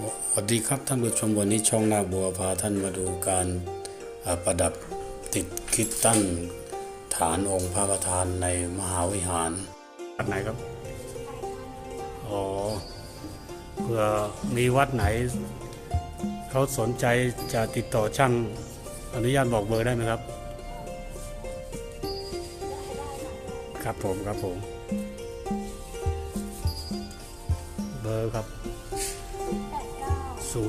สวัสดีครับท่านผู้ชมวันนี้ช่องนาบัวพาท่านมาดูการอ่าประดับติดคริดตั้นฐานองค์พระประธานในมหาวิหารวัดไหนครับ อ๋อเผื่อมีวัดไหน เขาสนใจจะติดต่อช่างอนุญาตบอกเบอร์ได้ไหมครับ ครับผมครับผม เบอร์ครับ 089สี่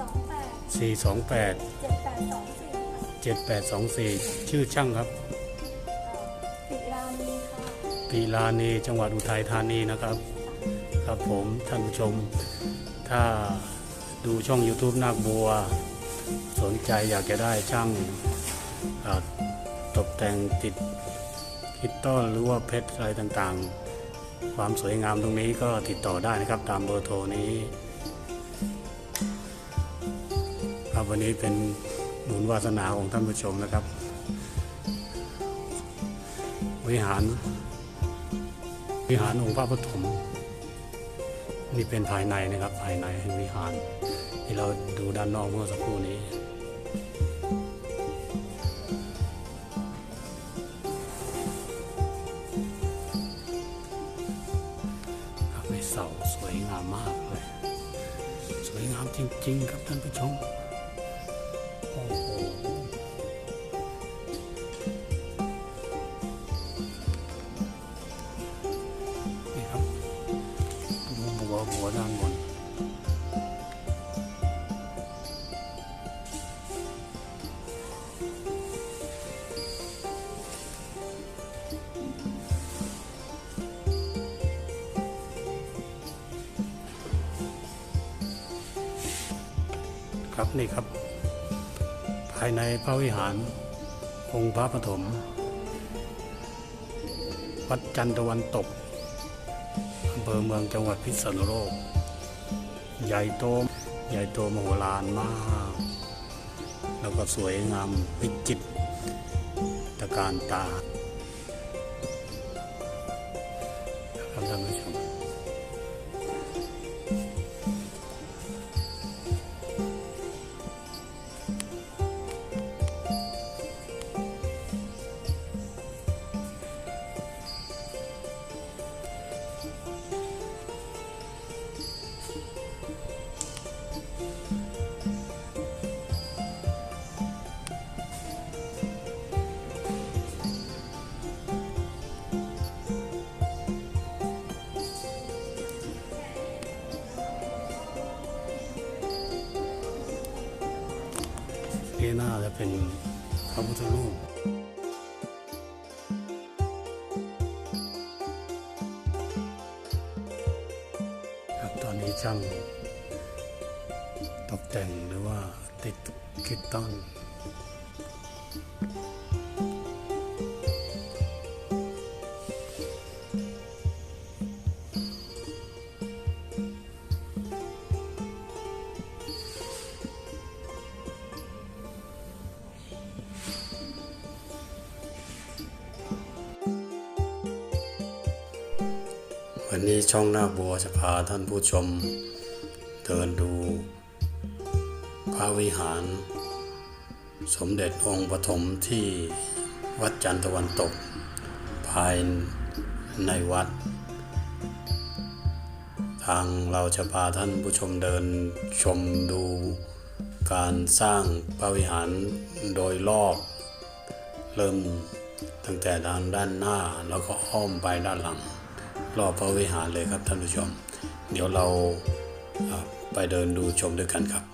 สองแปด428เจ็ดแปดสองสี่7824 ชื่อช่างครับปิลานีค่ะ ปีลานีจังหวัดอุทัยธานีนะครับ ครับผมท่านผู้ชม ถ้าดูช่อง YouTube นาคบัว สนใจอยากจะได้ช่างอ่าตกแต่งติดคิดต้นหรือว่าเพชรอะไรต่างๆ ความสวยงามตรงนี้ก็ติดต่อได้นะครับ ตามเบอร์โทรนี้ ครับวันนี้เป็นหนุนวาสนาของท่านผู้ชมนะครับวิหารวิหารองค์พระปฐมนี่เป็นภายในนะครับภายในแห่งวิหาร ที่เราดูด้านนอกเมื่อสักครู่นี้ครับในเสาสวยงามมากเลย สวยงามจริง ๆ ครับท่านผู้ชม นี่ครับ ภายในพระวิหาร องค์พระปฐมวัดจันทร์ตะวันตกอำเภอเมืองจังหวัดพิษณุโลก ใหญ่โตใหญ่โตมโหฬารมาก แล้วก็สวยงามวิจิตรตะการตาครับท่านผู้ชม มีช่างตกแต่งหรือว่าติดคิดต้น วันนี้ช่องหน้าบัวจะพาท่านผู้ชม เดินดู พระวิหาร สมเด็จองค์ปฐมที่วัดจันทวันตก ภายในวัด ทางเราจะพาท่านผู้ชมเดินชมดูการสร้างพระวิหารโดยรอบ เริ่มตั้งแต่ทางด้านหน้าแล้วก็อ้อมไปด้านหลัง รอบพระวิหารเลยครับท่านผู้ชม เดี๋ยวเราไปเดินดูชมด้วยกันครับ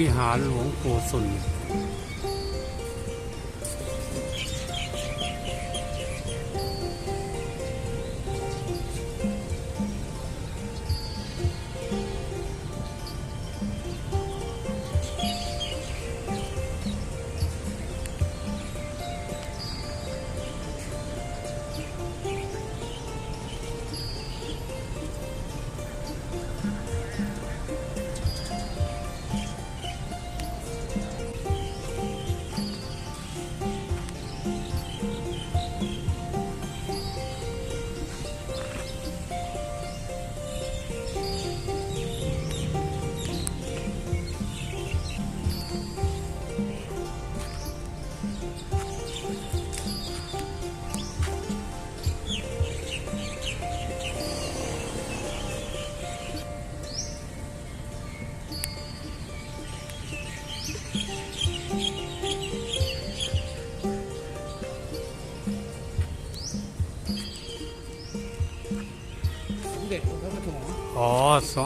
วิหารหลวงปู่สุน อ๋อส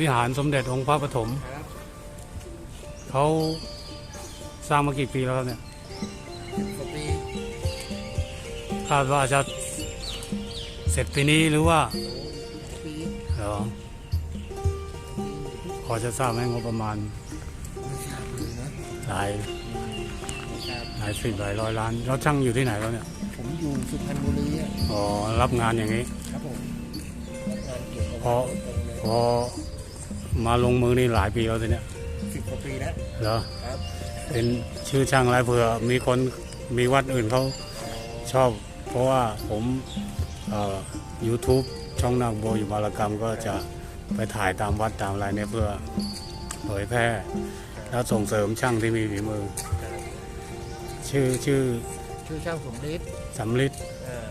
วิหารสมเด็จองค์พระปฐมครับเขาสร้างมากี่ปีแล้วครับเนี่ยสิบกว่าปีคาดว่าจะเสร็จปีนี้หรือว่าโอ้ปีเหรอพอจะทราบไหมงบประมาณไม่ทราบเลยนะหลายไม่ทราบหลายสิบหลายร้อยล้านแล้วช่างอยู่ที่ไหนแล้วเนี่ย ผมอยู่สุพรรณบุรีอะอ๋อ รับงานอย่างนี้ ครับผมรับงานเกี่ยวกับพอตรงเลย พอมาลงมือนี่หลายปีแล้วสิเนี่ยสิบกว่าปีแล้วเหรอครับ เป็นชื่อช่างอะไรเผื่อมีคนมีวัดอื่นเขาชอบ เพราะว่าผมเอ่อ YouTube ช่องนาคโบอยู่บารกรรมก็จะไปถ่ายตามวัดตามอะไรเนี่ยเพื่อเผยแพร่ แล้วส่งเสริมช่างที่มีฝีมือครับชื่อชื่อชื่อช่างสมฤทธิ์สำลิดอ่า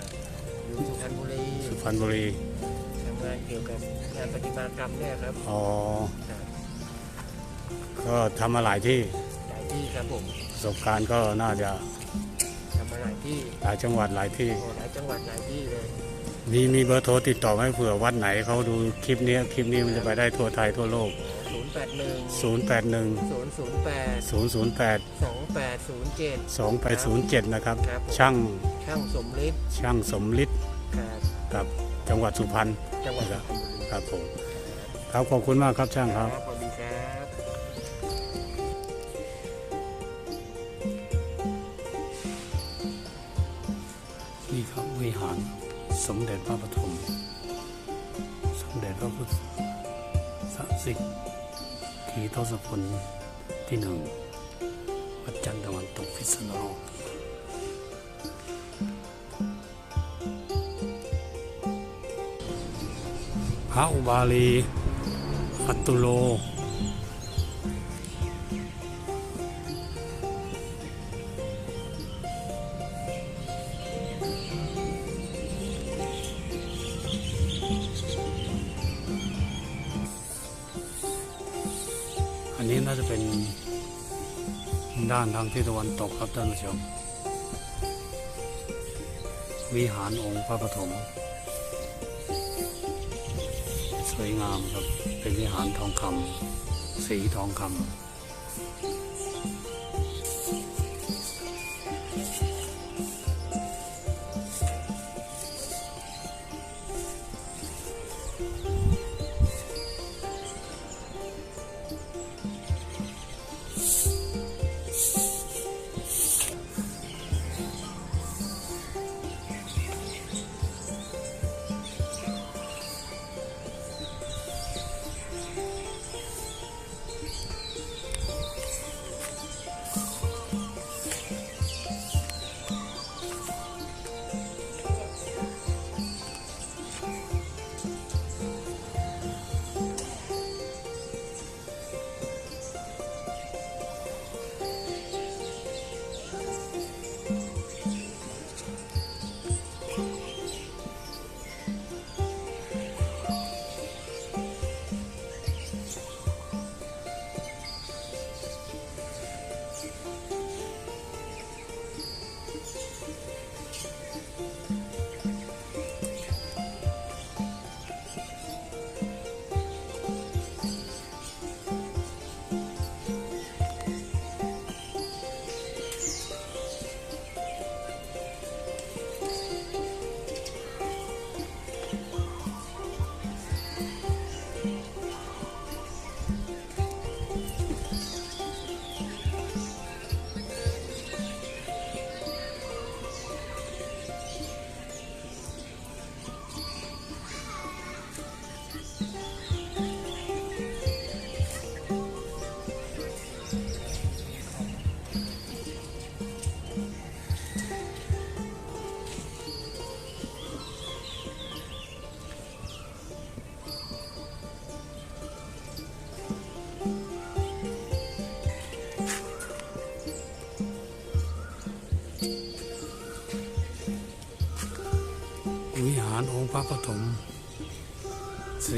อยู่สุพรรณบุรีสุพรรณบุรีทำงาน เกี่ยวกับงานประติมากรรมเนี่ยครับอ๋อครับก็ทำมาหลายที่หลายที่ครับผมประสบการณ์ก็น่าจะทำมาหลายที่หลายจังหวัดหลายที่ โอ้หลายจังหวัดหลายที่เลยมีมีเบอร์โทรติดต่อไหมเผื่อวัดไหนเขาดูคลิปนี้คลิปนี้มันจะไปได้ทั่วไทยทั่วโลก ศูนย์แปดหนึ่ง081 ศูนย์ศูนย์แปด008 สองแปดศูนย์เจ็ด 2807 นะครับ ครับผม ช่างช่างสมฤทธิ์ช่างสมฤทธิ์ครับ กับ จังหวัดสุพรรณจังหวัดสุพรรณบุรีครับผมครับขอบคุณมากครับช่างครับสวัสดีครับนี่ครับวิหารสมเด็จพระปฐมสมเด็จพระพุทธสสิกขีทศพลที่หนึ่งวัดจันทร์ตะวันตกพิษณุโลก ระอุบาลีอัตตุโล อันนี้น่าจะเป็นด้านทางที่ตะวันตกครับท่านผู้ชม วิหารองค์พระปฐม วยงามครับ เป็นวิหารทองคำสีทองคำ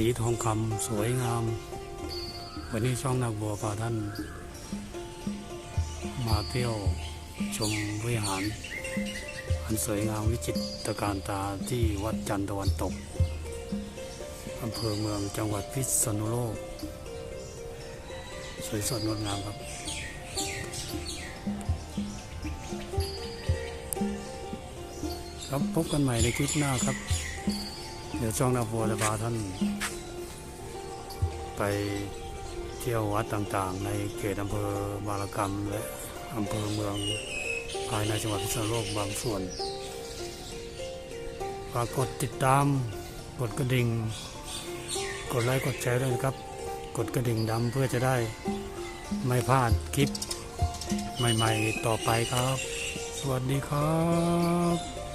สีทองคำสวยงาม วันนี้ช่องนาบัวพาท่าน มาเที่ยวชมวิหาร อันสวยงามวิจิตรการตาที่วัดจันทร์ตะวันตกอำเภอเมืองจังหวัดพิษณุโลก สวยสดงดงามครับครับพบกันใหม่ในคลิปหน้าครับ เดี๋ยวช่องนาบัวจะพาท่าน ไปเที่ยววัดต่างๆ ในเขตอำเภอบารกรรมและอำเภอเมืองภายในจังหวัดพิษณุโลกบางส่วนฝากกดติดตามกดกระดิ่ง กดไลค์กดแชร์ด้วยนะครับ กดกระดิ่งดำเพื่อจะได้ไม่พลาดคลิปใหม่ๆต่อไปครับ สวัสดีครับ